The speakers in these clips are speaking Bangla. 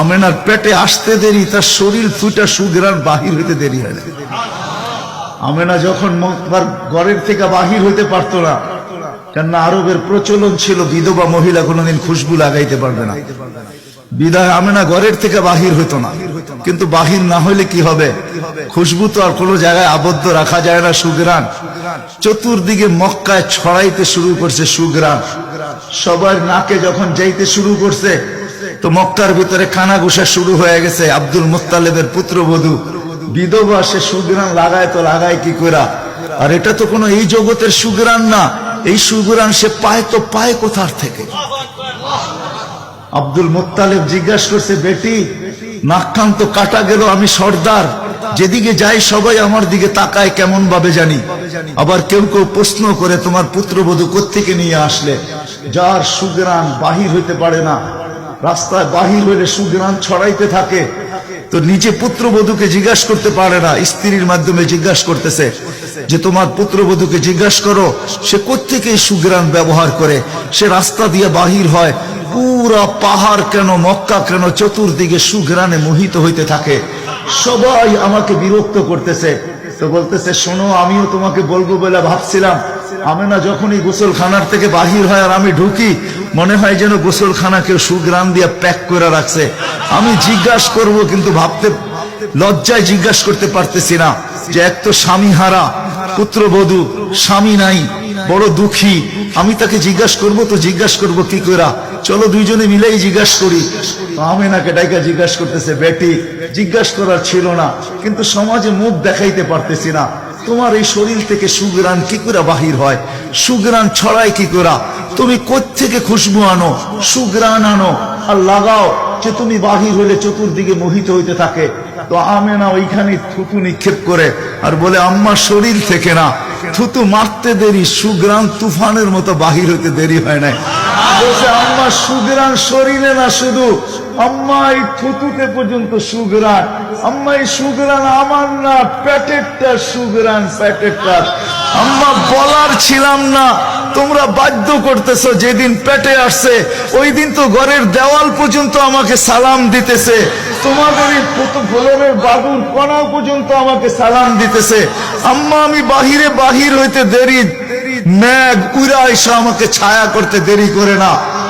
আমেনার পেটে আসতে দেরি, তার শরীর ফুটা সুগ্রান বাহির হইতে দেরি হয় না। আমেনা যখন মক্কার ঘরের থেকে বাহির হইতে পারতো না, কেননা আরবের প্রচলন ছিল, বিধবা মহিলা কোনোদিন খুশবু লাগাইতে পারবে না। বিদায় আমেনা ঘরের থেকে বাহির হইতো না। কিন্তু বাহির না হইলে কি হবে? খুশবু তো আর কোনো জায়গায় আবদ্ধ রাখা যায় না সুগ্রান চতুর্দিকে মক্কায় ছড়াইতে শুরু করছে সুগ্রান সবার নাকে যখন যাইতে শুরু করছে তো মক্কার ভিতরে কানা ঘুষা শুরু হয়ে গেছে। আব্দুল মুত্তালেবের পুত্রবধূ, বিধবা, সে সুগ্রান লাগায় তো লাগায় কি করা আর এটা তো কোনো এই জগতের সুগ্রান না। এই সুগ্রান সে পায় তো পায় কোথার থেকে? আব্দুল মোত্তালেব জিজ্ঞাসা করছে, বেটি নাকখান তো কাটা গেল, আমি সর্দার। যেদিকে যাই সবাই আমার দিকে তাকায় কেমন ভাবে জানি। আবার কেউ কেউ প্রশ্ন করে, তোমার পুত্রবধূ কোত্থেকে নিয়ে আসলে? যার সুগ্রান বাহির হইতে পারে না রাস্তায় বাহির হইলে সুগ্রান ছড়াইতে থাকে। তো নিজে পুত্রবধূকে জিজ্ঞাসা করতে পারে না, স্ত্রীর মাধ্যমে জিজ্ঞাসা করতেছে যে, তোমার পুত্রবধূকে জিজ্ঞাসা করো, সে কোত্থেকে এই সুগ্রান ব্যবহার করে? সে রাস্তা দিয়ে বাহির হয়, পুরা পাহাড় কেন, মক্কা কেন, চতুর্দিকে সুগ্রানে মোহিত হইতে থাকে। সবাই আমাকে বিরক্ত করতেছে। তো বলতেছে, শোনো, আমিও তোমাকে বলব বলে ভাবছিলাম। আমি না যখনই গোসলখানার থেকে বাহির হয় আর আমি ঢুকি, মনে হয় যেন গোসলখানা কেউ সুগ্রাম দিয়ে প্যাক করে রাখছে। আমি জিজ্ঞাসা করব কিন্তু ভাবতে, লজ্জায় জিজ্ঞাসা করতে পারতেছি না যে এক তো স্বামী হারা পুত্রবধূ, স্বামী নাই, বড় দুঃখী। আমি তাকে জিজ্ঞাসা করব, তো জিজ্ঞাসা করব কি করা চলো দুইজনে মিলেই জিজ্ঞাসা করি। আমি নাকে ডাইকা জিজ্ঞাসা করতেছে, বেটি, জিজ্ঞাসা করার ছিল না, কিন্তু সমাজে মুখ দেখাইতে পারতেছি না। তোমার এই শরীর থেকে সুগ্রান কি করে বাহির হয়? সুগ্রাণ ছড়ায় কি করা? তুমি থেকে খুশবু আনো? সুগ্রাণ আনো। আর লাগাও যে তুমি বাহির হলে চতুর্দিকে মোহিত হইতে থাকে। তো আমেনা ওইখানে থুতু নিক্ষেপ করে আর বলে, আম্মা, শরীর থেকে না। থুতু মারতে দেরি সুগ্রাণ তুফানের মতো বাহির হইতে দেরি হয় নাই। বলছে, আম্মা সুগ্রাণ শরীরে না শুধু আম্মা থুতুতে পর্যন্ত সুগ্রান আমার না আম্মা, বলার ছিলাম না, তোমরা বাধ্য করতেছো যেদিন পেটে আসছে ওই দিন তো ঘরের দেওয়াল পর্যন্ত আমাকে সালাম দিতেছে। তোমাদের ফলনের বাবুর কণাও পর্যন্ত আমাকে সালাম দিতেছে। আম্মা, আমি বাহিরে বাহির হইতে দেরি, ম্যাগ উড়া এসে আমাকে ছায়া করতে দেরি করে না।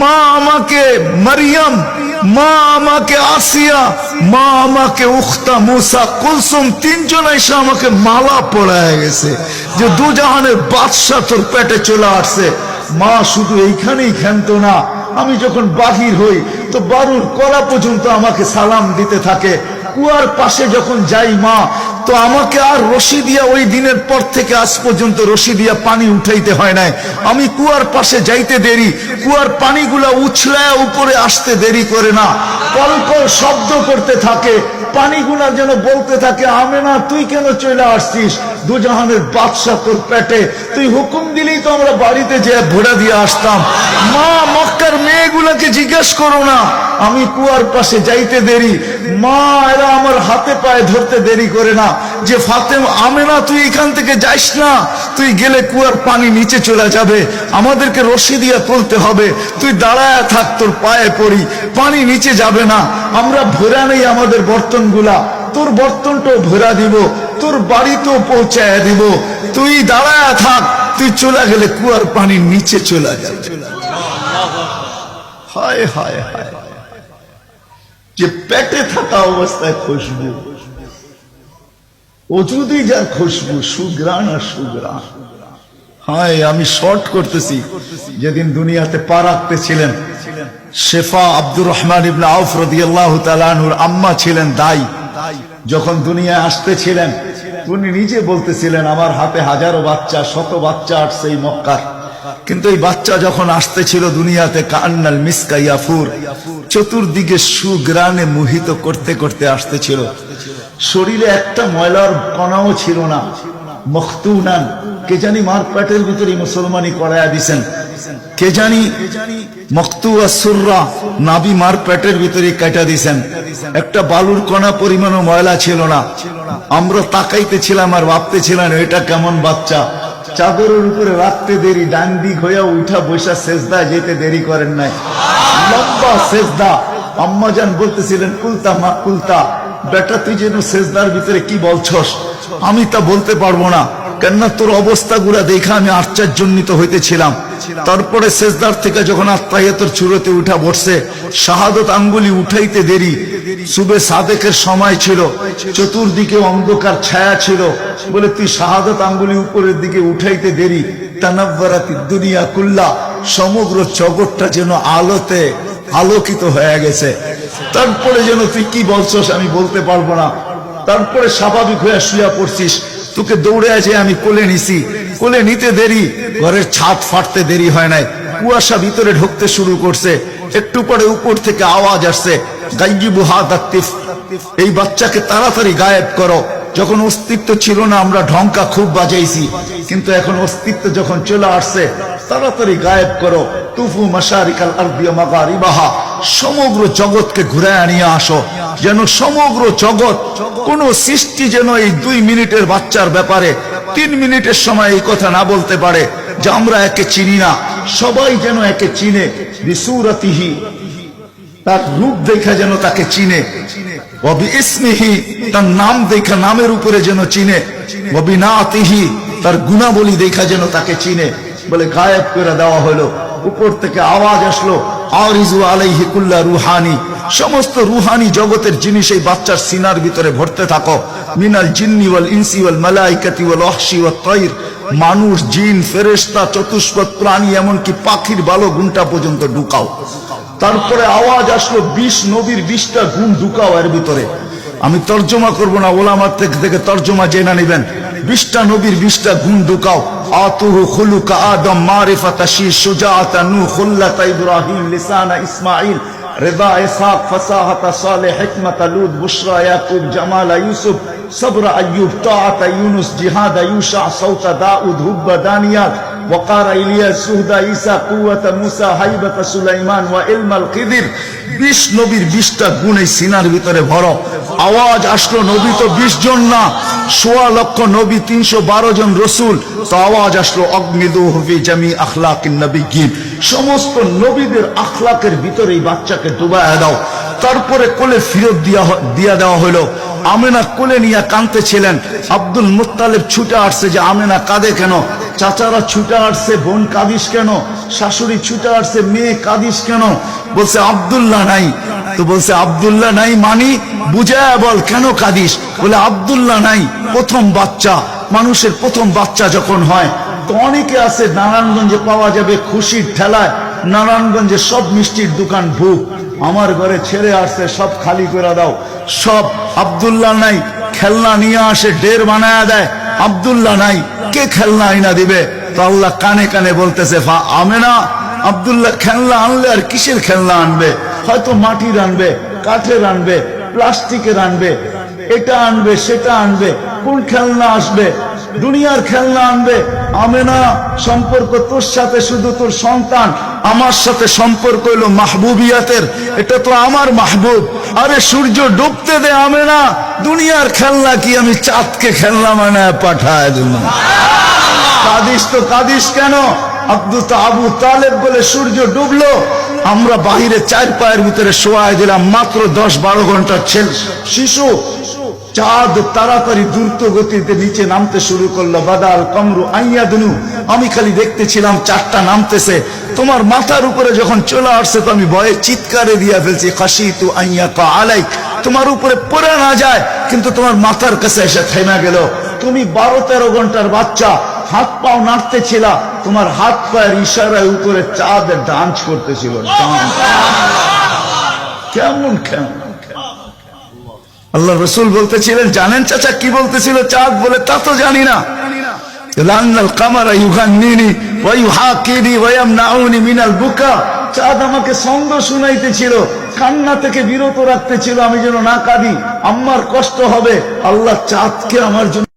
মা আমাকে মারিয়াম, মা আমাকে আসিয়া, মা আমাকে উখতা, মুসা, কুলসুম, তিনজন এসে আমাকে মালা পড়ায় গেছে যে দুজাহানের বাদশাহ তোর পেটে চলে আসছে। মা শুধু এইখানেই খেনত না, আমি যখন বাহির হই, তো বারুর কলা পর্যন্ত আমাকে সালাম দিতে থাকে। কুয়ার পাশে যখন যাই মা, তো আমাকে আর রশি দিয়া ওই দিনের পর থেকে আজ পর্যন্ত রশি দিয়া পানি উঠাইতে হয় নাই। আমি কুয়ার পাশে যাইতে দেরি, কুয়ার পানিগুলা উছলায় উপরে আসতে দেরি করে না। কল কল শব্দ করতে থাকে, পানিগুলা যেন বলতে থাকে আমে না তুই কেন চলে আসছিস? দুজাহানের বাদশাহ তোর পেটে। তুই হুকুম দিলেই তো আমরা বাড়িতে যে ভোড়া দিয়ে আসতাম। মা, মক্কার মেয়েগুলাকে জিজ্ঞেস করো না। আমি কুয়ার পাশে যাইতে দেরি। মা, এরা আমার হাতে পায়ে ধরতে দেরি করে না। যে ফাতেম আমে না তুই এখান থেকে যাইস না। তুই গেলে কুয়ার পানি নিচে চলে যাবে। আমাদেরকে রশি দিয়ে তুলতে হবে। তুই দাঁড়ায় থাক, তোর পায়ে পড়ি। পানি নিচে যাবে না। আমরা ভরা নেই আমাদের বর্তনগুলা। তোর বর্তনটাও ভরা দিব, তোর বাড়িতেও পৌঁছায় দিব। তুই দাঁড়ায় থাক, তুই চলে গেলে কুয়ার পানি নিচে চলে যাবে। হায় হায় হায় যে পেটে থাকা অবস্থায় খুশবু ওজুদি যার খুশবু, সুগ্রাণ আর সুগ্রাণ। হায়, আমি শর্ট করতেছি। যেদিন দুনিয়াতে পা রাখতেছিলেন, শেফা আব্দুর রহমান ইবনে আউফ রাদিয়াল্লাহু তাআলা আনহুর আম্মা ছিলেন দাই যখন দুনিয়ায় আসতেছিলেন, উনি নিজে বলতেছিলেন, আমার হাতে হাজারো বাচ্চা, শত বাচ্চা আসছে এই মক্কার। কিন্তু এই বাচ্চা যখন আসতেছিল দুনিয়াতে, কান্নাল মিসকা ইয়াফুর চতুর্দিকে সুগ্রানে মোহিত করতে করতে আসতেছিল। শরীরে একটা ময়লার কণাও ছিল না। মখতুনান, কে জানি মার পেটের ভিতরে মুসলমানি করাইয়া দিছেন। কে জানি? মক্তু সুররা নাবি মার পেটের ভিতরে দিছেন। একটা বালুর কণা পরিমাণও ময়লা ছিল না। আমরা তাকাইতেছিলাম আর ভাবতেছিলাম, এটা কেমন বাচ্চা? চাদরের উপরে রাখতে দেরি, ডান দিক হইয়া উঠা সেজদা যেতে দেরি করেন নাই। লম্বা সেজদা। বলতেছিলেন কুলতা মা কুলতা বেটা, তুই যেন সেজদার ভিতরে কি বলছস? আমি তা বলতে পারব না। কেননা তোর অবস্থাগুলা দেখে আমি আশ্চর্যজনিত হইতেছিলাম। তারপরে সেজদার থেকে যখন আত্মাহিয়াতর চুরোতে উঠা বসছে শাহাদত আঙ্গুলি উঠাইতে দেরি সুবে সাদেকের সময় ছিল, চতুর্দিকে অন্ধকার ছায়া ছিল, বলে তুই শাহাদত আঙ্গুলি উপরের দিকে উঠাইতে দেরি দুনিয়া কুল্লা, সমগ্র জগৎটা যেন আলোতে আলোকিত হয়ে গেছে। তারপরে যেন তুই কি বলছস আমি বলতে পারব না। তারপরে স্বাভাবিক হয়ে শুয়া পড়ছিস তোকে দৌড়ে আছে আমি কোলে নিছি। কোলে নিতে দেরি, ঘরের ছাদ ফাটতে দেরি হয় নাই। কুয়াশা ভিতরে ঢুকতে শুরু করছে, একটু পরে উপর থেকে আওয়াজ আসছে এই বাচ্চাকে তাড়াতাড়ি গায়েব করো। যখন অস্তিত্ব ছিল না, আমরা ঢঙ্কা খুব বাজাইছি। কিন্তু এখন অস্তিত্ব যখন চলে আসছে, তাড়াতাড়ি গায়েব করো। তুফু মাসারিকাল আরবিয়া মাগারিবাহা সমগ্র জগৎকে ঘুরে আনিয়ে আসো। যেন সমগ্র জগৎ কোন সৃষ্টি যেন এই দুই মিনিটের বাচ্চার ব্যাপারে, তিন মিনিটের সময় এই কথা না বলতে পারে, যে আমরা একে চিনি না। সবাই যেন একে চিনে, বিসুরতিহি। তার রূপ দেখা যেন তাকে চিনে। অবি ইসমিহি, তার নাম দেখা নামের উপরে যেন চিনে। অবি নাতিহি, তার গুণাবলী দেখা যেন তাকে চিনে। বলে গায়েব করে দেওয়া হলো। উপর থেকে আওয়াজ আসলো। রুহানি। সমস্ত রুহানি জগতের জিনিস এই বাচ্চার সিনার ভিতরে ভরতে থাকো। মিনাল জিন্নি ওয়াল ইনসি ওয়াল তাইর। মানুষ, জিন, ফেরেশতা, চতুষ্পদ, প্রাণী, এমনকি পাখির ভালো গুণটা পর্যন্ত ঢুকাও। তারপরে আওয়াজ আসলো বিশ, নবীর বিশটা গুণ ঢুকাও এর ভিতরে। আমি তর্জমা করব না, ওলামার থেকে তর্জমা জেনে নেবেন। বিশটা নবীর বিশটা গুণ ঢুকাও। آتوه خلق آدم معرفة شیر شجاعة نو خلت ابراہیم لسان اسماعیل رضا إسحاق فصاحة صالح حکمت لود بشرا یعقوب جمال یوسف صبر أيوب طاعة يونس جهاد يوشع صوت داود هب دانيال وقار إلياس سهد عيسى قوة موسى هيبة سليمان وعلم القدر বিশ নবীর বিশটা গুণ এই সিনার ভিতরে ভরো আওয়াজ আসলো নবী তো বিশ জন না সোয়া লক্ষ নবী তিনশো বারো জন রসুল তো আওয়াজ আসলো অগ্নিদু হবি জামি আখলাকিন নবী গিন সমস্ত নবীদের আখলাকের ভিতরে এই বাচ্চাকে ডুবায় দাও তারপরে কোলে ফিরত দিয়া হ- দিয়া দেওয়া হলো আমেনা কোলে নিয়ে কাঁদতেছিলেন। আব্দুল মুত্তালেব ছুটে আসছে যে, আমেনা, কাঁদে কেন? চাচারা ছুটে আসছে, বোন কাঁদিস কেন? শাশুড়ি ছুটে আসছে, মেয়ে কাঁদিস কেন? বলছে, আব্দুল্লাহ নাই। তো বলছে, আব্দুল্লাহ নাই মানি? বুঝায় বল, কেন কাঁদিস? বলে, আব্দুল্লাহ নাই, প্রথম বাচ্চা, মানুষের প্রথম বাচ্চা যখন হয়, তো অনেকে আছে নারায়ণগঞ্জে পাওয়া যাবে খুশির ঠেলায়, নারায়ণগঞ্জে সব মিষ্টির দোকান ভুক, আমার ঘরে ছেড়ে আসছে, সব খালি করে দাও। সব আবদুল্লাহ নাই, খেলনা নিয়ে আসে ডের বানায় দেয়, আবদুল্লাহ নাই, কে খেলনা আইনা দিবে? তো আল্লাহ কানে কানে বলতেছে, ফা আমেনা আবদুল্লাহ, খেলনা আনলে আর কিসের খেলনা আনবে? হয়তো মাটির আনবে, কাঠের আনবে, প্লাস্টিকের আনবে, এটা আনবে, সেটা আনবে, কোন খেলনা আসবে? দুনিয়ার খেলনা আনবে। আমেনা সম্পর্ক তোর সাথে শুধু তোর সন্তান, আমার সাথে সম্পর্ক হলো মাহবুবিয়াতের। এটা তো আমার মাহবুব। আরে সূর্য ডুবতে দে আমেনা দুনিয়ার খেলনা কি আমি চাঁদকে খেলনা মানে পাঠায় দিল কাদিস তো কাদিস কেন? আব্দুল তো আবু তালেব বলে সূর্য ডুবলো। আমরা বাহিরে চার পায়ের ভিতরে শোয়াই দিলাম, মাত্র দশ বারো ঘণ্টার ছেলে, শিশু। চাঁদ তাড়াতাড়ি দ্রুত গতিতে নিচে নামতে শুরু করল। বাদাল কমরু আইয়া দুনু আমি খালি দেখতেছিলাম চারটা নামতেছে। তোমার মাথার উপরে যখন চলে আসছে তো আমি ভয়ে চিৎকারে দিয়া ফেলছি খাসি তু আইয়া কা আলাই তোমার উপরে পড়ে না যায়, কিন্তু তোমার মাথার কাছে এসে থেমে গেল। তুমি বারো তেরো ঘণ্টার বাচ্চা, হাত পাও নাড়তে নাড়তেছিল, তোমার হাত পায়ের ইশারায় উপরে চাঁদ ডান্স করতেছিল। কেমন কেমন? আল্লাহ রসুল বলতেছিলেন, জানেন চাচা কি বলতেছিল চাঁদ বলে? তা তো জানি না। শুনাইতেছিল, কান্না থেকে বিরত রাখতেছিল, আমি যেন না কাঁদি। আমার কষ্ট হবে, আল্লাহ চাঁদকে আমার জন্য